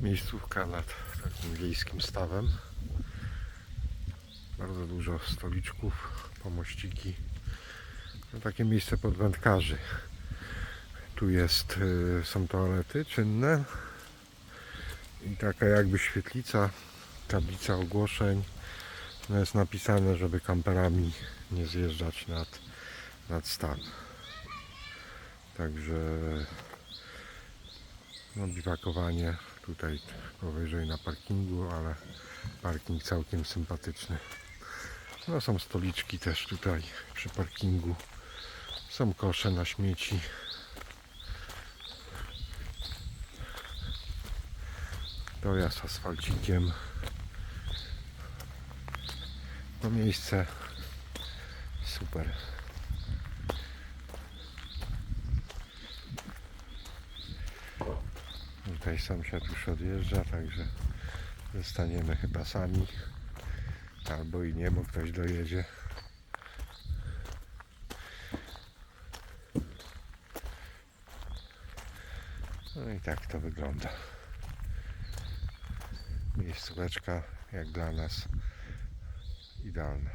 Miejscówka nad takim wiejskim stawem. Bardzo dużo stoliczków, pomościki. No, takie miejsce pod wędkarzy. Tu jest, y, są toalety czynne i taka jakby świetlica, tablica ogłoszeń. No jest napisane, żeby kamperami nie zjeżdżać nad, nad stan. Także no, biwakowanie tutaj powyżej na parkingu, ale parking całkiem sympatyczny. No są stoliczki też tutaj przy parkingu. Są kosze na śmieci. Dojazd asfalcikiem. No miejsce super. Tutaj sąsiad już odjeżdża, także zostaniemy chyba sami. Albo i nie, bo ktoś dojedzie. No i tak to wygląda. Miejscóweczka jak dla nas idealna.